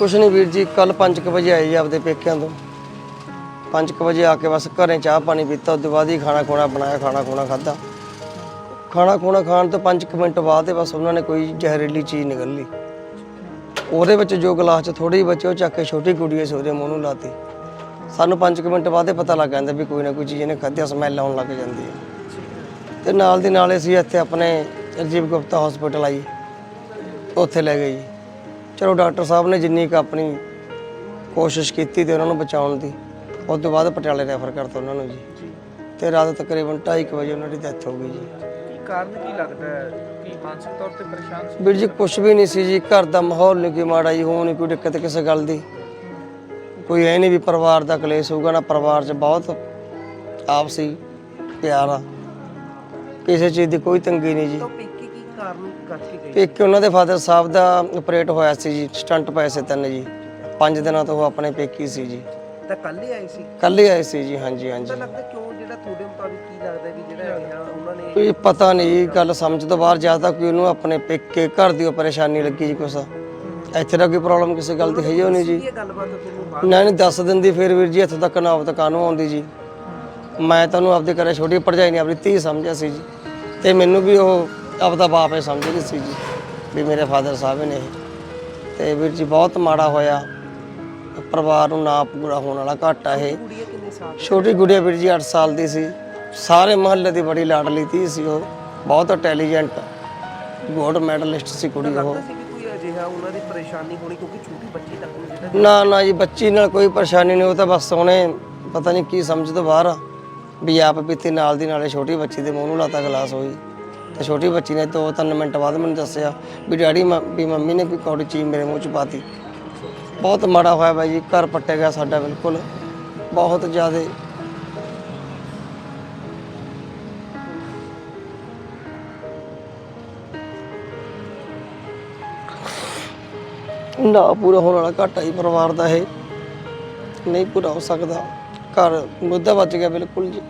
ਕੁਛ ਨਹੀਂ ਵੀਰ ਜੀ ਕੱਲ 5 ਵਜੇ ਆਏ ਜੀ ਆਪਦੇ ਪੇਕਿਆਂ ਤੋਂ। 5 ਵਜੇ ਆ ਕੇ ਬਸ ਘਰੇ ਚਾਹ ਪਾਣੀ ਪੀਤਾ ਉਸ ਤੋਂ ਬਾਅਦ ਹੀ ਖਾਣਾ ਖੋਣਾ ਬਣਾਇਆ, ਖਾਣਾ ਖੋਣਾ ਖਾਦਾ ਖਾਣਾ ਖੋਣਾ ਖਾਣ ਤੋਂ 5 ਮਿੰਟ ਬਾਅਦ ਹੀ ਬਸ ਉਹਨਾਂ ਨੇ ਕੋਈ ਜ਼ਹਿਰੀਲੀ ਚੀਜ਼ ਨਿਕਲ ਲਈ। ਉਹਦੇ ਵਿੱਚ ਜੋ ਗਲਾਸ 'ਚ ਥੋੜੀ ਬਚੀ, ਉਹ ਚੱਕ ਕੇ ਛੋਟੀ ਕੁੜੀ ਸੀ ਉਹਦੇ ਮੂੰਹ ਨੂੰ ਲਾਤੀ। ਸਾਨੂੰ 5 ਮਿੰਟ ਬਾਅਦ ਹੀ ਪਤਾ ਲੱਗ ਜਾਂਦਾ ਵੀ ਕੋਈ ਨਾ ਕੋਈ ਚੀਜ਼ ਇਹਨੇ ਖਾਧਿਆ ਸਮੈਲ ਆਉਣ ਲੱਗ ਜਾਂਦੀ ਹੈ। ਤੇ ਨਾਲ ਦੀ ਨਾਲ ਅਸੀਂ ਇੱਥੇ ਆਪਣੇ ਰਜੀਵ ਗੁਪਤਾ ਹਸਪੀਟਲ ਆਈ, ਉੱਥੇ ਲੈ ਗਏ ਜੀ। ਚਲੋ ਡਾਕਟਰ ਸਾਹਿਬ ਨੇ ਜਿੰਨੀ ਕੁ ਆਪਣੀ ਕੋਸ਼ਿਸ਼ ਕੀਤੀ ਤੇ ਉਹਨਾਂ ਨੂੰ ਬਚਾਉਣ ਦੀ ਉਸ ਤੋਂ ਬਾਅਦ ਪਟਿਆਲੇ ਰੈਫਰ ਕਰਤਾ ਉਹਨਾਂ ਨੂੰ ਜੀ। ਤੇ ਰਾਤ ਤਕਰੀਬਨ 2:30 ਵਜੇ ਉਹਨਾਂ ਦੀ ਡੈਥ ਹੋ ਗਈ ਜੀ। ਕੀ ਕਾਰਨ ਕੀ ਲੱਗਦਾ ਹੈ? ਕਿ ਮਾਨਸਿਕ ਤੌਰ ਤੇ ਪਰੇਸ਼ਾਨ ਸੀ? ਵੀਰ ਜੀ ਕੁਝ ਵੀ ਨਹੀਂ ਸੀ ਜੀ ਘਰ ਦਾ ਮਾਹੌਲ ਨਹੀਂ ਕੋਈ ਮਾੜਾ ਜੀ ਹੋ ਨਹੀਂ ਕੋਈ ਦਿੱਕਤ ਕਿਸੇ ਗੱਲ ਦੀ। ਕੋਈ ਐ ਨਹੀਂ ਵੀ ਪਰਿਵਾਰ ਦਾ ਕਲੇਸ਼ ਹੋਊਗਾ ਨਾ ਪਰਿਵਾਰ 'ਚ ਬਹੁਤ ਆਪਸੀ ਪਿਆਰ ਆ। ਕਿਸੇ ਚੀਜ਼ ਦੀ ਕੋਈ ਤੰਗੀ ਨਹੀਂ ਜੀ। ਕੀ ਕਾਰਨ ਕਰਕੇ ਗਏ ਪੇਕੇ ਉਹਨਾਂ ਦੇ ਫਾਦਰ ਸਾਹਿਬ ਦਾ ਆਪਰੇਟ ਹੋਇਆ ਸੀ ਜੀ ਸਟੰਟ ਪਏ ਸੀ ਤਿੰਨ ਜੀ। ਪੰਜ ਦਿਨਾਂ ਤੋਂ ਉਹ ਆਪਣੇ ਪੇਕੀ ਸੀ ਜੀ। ਤਾਂ ਕੱਲ ਹੀ ਆਏ ਸੀ? ਕੱਲ ਹੀ ਆਏ ਸੀ ਜੀ ਹਾਂਜੀ ਹਾਂਜੀ। ਤਾਂ ਲੱਗਦਾ ਕਿਉਂ ਜਿਹੜਾ ਤੁਹਾਡੇ ਮੁਤਾਬਿਕ ਕੀ ਲੱਗਦਾ ਵੀ ਜਿਹੜਾ ਇਹ ਆ ਉਹਨਾਂ ਨੇ ਕੋਈ ਪਤਾ ਨਹੀਂ ਜੀ, ਗੱਲ ਸਮਝ ਤੋਂ ਬਾਹਰ ਜ਼ਿਆਦਾ ਕੋਈ ਉਹਨੂੰ ਆਪਣੇ ਪੇਕੇ ਘਰ ਦੀ ਉਹ ਪਰੇਸ਼ਾਨੀ ਲੱਗੀ ਜੀ ਕੁਛ। ਇੱਥੇ ਦਾ ਕੋਈ ਪ੍ਰੋਬਲਮ ਕਿਸੇ ਗੱਲ ਦੀ ਹੈ ਹੀ ਨਹੀਂ ਜੀ ਇਹ ਗੱਲਬਾਤ ਤੁਹਾਨੂੰ ਬਾਅਦ ਨਾ ਨਹੀਂ ਦੱਸ ਦਿੰਦੀ ਫਿਰ ਵੀਰ ਜੀ ਇੱਥੋਂ ਤੱਕ ਨੌਬਤ ਕਾਨੂੰ ਆਉਂਦੀ ਜੀ। ਮੈਂ ਤੁਹਾਨੂੰ ਆਪਦੇ ਘਰੇ ਛੋਟੀ ਭਰਜਾਈ ਨਹੀਂ ਆਪਣੀ ਧੀ ਸਮਝਿਆ ਸੀ ਜੀ। ਤੇ ਮੈਨੂੰ ਵੀ ਉਹ ਆਪਦਾ ਬਾਪ ਹੀ ਸਮਝਦੀ ਸੀ ਜੀ ਵੀ ਮੇਰੇ ਫਾਦਰ ਸਾਹਿਬ ਨੇ ਇਹ। ਤੇ ਵੀਰ ਜੀ ਬਹੁਤ ਮਾੜਾ ਹੋਇਆ। ਪਰਿਵਾਰ ਨੂੰ ਨਾ ਪੂਰਾ ਹੋਣ ਵਾਲਾ ਘਾਟਾ ਇਹ। ਕੁੜੀਆਂ ਕਿੰਨੇ ਸਾਲ ਛੋਟੀ ਗੁੜੀਆ ਵੀਰ ਜੀ 8 ਸਾਲ ਦੀ ਸੀ। ਸਾਰੇ ਮਹੱਲੇ ਦੀ ਬੜੀ ਲਾਡਲੀ ਧੀ ਸੀ ਉਹ। ਬਹੁਤ ਇੰਟੈਲੀਜੈਂਟ ਗੋਲਡ ਮੈਡਲਿਸਟ ਸੀ ਕੁੜੀ ਉਹ। ਲੱਗਦਾ ਸੀ ਵੀ ਕੋਈ ਅਜਿਹਾ ਉਹਨਾਂ ਦੀ ਪਰੇਸ਼ਾਨੀ ਹੋਣੀ ਕਿਉਂਕਿ ਛੋਟੀ ਬੱਚੀ ਤੱਕ ਨੂੰ ਜਿਹੜਾ ਨਾ ਨਾ ਜੀ ਬੱਚੀ ਨਾਲ ਕੋਈ ਪਰੇਸ਼ਾਨੀ ਨਹੀਂ ਉਹ ਤਾਂ ਬਸ ਉਹਨੇ ਪਤਾ ਨਹੀਂ ਕੀ ਸਮਝ ਤੋਂ ਬਾਹਰ ਆ। ਵੀ ਆਪ ਪੀਤੀ ਨਾਲ ਦੀ ਨਾਲੇ ਛੋਟੀ ਬੱਚੀ ਦੇ ਮੂੰਹ ਨੂੰ ਲਾਤਾ ਗਲਾਸ ਹੋਈ। ਤੇ ਛੋਟੀ ਬੱਚੀ ਨੇ ਦੋ ਤਿੰਨ ਮਿੰਟ ਬਾਅਦ ਮੈਨੂੰ ਦੱਸਿਆ ਵੀ ਡੈਡੀ ਮ- ਵੀ ਮੰਮੀ ਨੇ ਕੋਈ ਕੌੜੀ ਚੀਜ਼ ਮੇਰੇ ਮੂੰਹ 'ਚ ਪਾਤੀ। ਬਹੁਤ ਮਾੜਾ ਹੋਇਆ ਬਾਈ ਜੀ, ਘਰ ਪੱਟਿਆ ਗਿਆ ਸਾਡਾ ਬਿਲਕੁਲ। ਬਹੁਤ ਜ਼ਿਆਦਾ। ਨਾ ਪੂਰਾ ਹੋਣ ਵਾਲਾ ਘਾਟਾ ਹੀ ਪਰਿਵਾਰ ਦਾ ਇਹ। ਨਹੀਂ ਪੂਰਾ ਹੋ ਸਕਦਾ। ਘਰ ਮੁੱਦਾ ਬਚ ਗਿਆ ਬਿਲਕੁਲ ਜੀ।